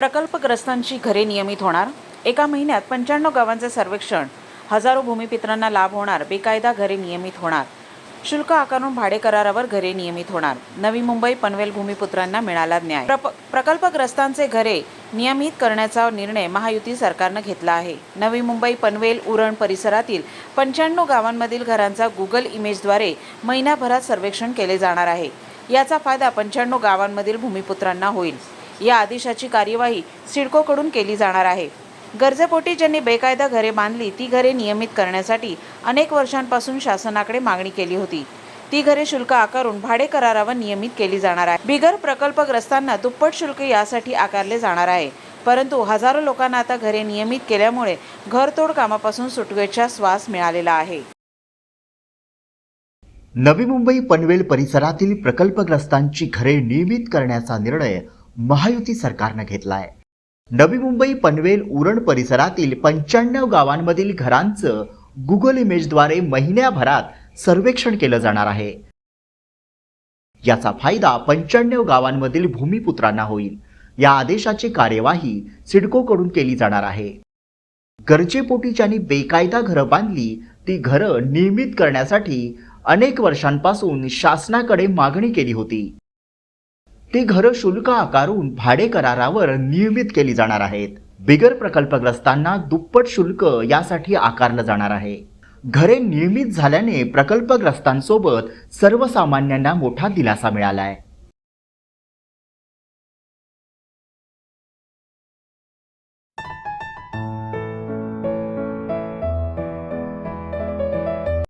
प्रकल्पग्रस्तांची घरे नियमित होणार. एका महिन्यात पंच्याण्णव गावांचे सर्वेक्षण. हजारो भूमिपुत्रांना लाभ होणार. बेकायदा घरे नियमित होणार. शुल्क आकारून भाडे करारावर घरे नियमित होणार. नवी मुंबई पनवेल भूमिपुत्रांना मिळाला न्याय. प्रप- प्रकल्पग्रस्तांचे घरे नियमित करण्याचा निर्णय महायुती सरकारनं घेतला आहे. नवी मुंबई पनवेल उरण परिसरातील पंच्याण्णव गावांमधील घरांचा गुगल इमेजद्वारे महिन्याभरात सर्वेक्षण केले जाणार आहे. याचा फायदा पंच्याण्णव गावांमधील भूमिपुत्रांना होईल. या आदेशाची कार्यवाही सिडकोकडून केली जाणार आहे. गरजेपोटी ज्यांनी बेकायदा घरे बांधली ती घरे नियमित करण्यासाठी अनेक वर्षांपासून शासनाकडे मागणी केली होती. ती घरे शुल्क आकारून भाडे करारावर नियमित केली जाणार आहे. बिगर प्रकल्पग्रस्तांना दुप्पट शुल्क यासाठी आकारले जाणार आहे. परंतु हजारो लोकांना आता घरे नियमित केल्यामुळे घरतोड कामापासून सुटकेचा श्वास मिळालेला आहे. नवी मुंबई पनवेल परिसरातील प्रकल्पग्रस्तांची घरे नियमित करण्याचा निर्णय महायुती सरकारनं घेतलाय. नवी मुंबई पनवेल उरण परिसरातील पंच्याण्णव गावांमधील घरांचं गुगल इमेजद्वारे महिन्याभरात सर्वेक्षण केलं जाणार आहे. याचा फायदा पंच्याण्णव गावांमधील भूमिपुत्रांना होईल. या आदेशाची कार्यवाही सिडकोकडून केली जाणार आहे. गरजेपोटी ज्यांनी बेकायदा घरं बांधली ती घरं नियमित करण्यासाठी अनेक वर्षांपासून शासनाकडे मागणी केली होती. ती घरं शुल्क आकारून भाडे करारावर नियमित केली जाणार आहेत. बिगर प्रकल्पग्रस्तांना दुप्पट शुल्क यासाठी आकारलं जाणार आहे. घरे नियमित झाल्याने प्रकल्पग्रस्तांसोबत सर्वसामान्यांना मोठा दिलासा मिळालाय.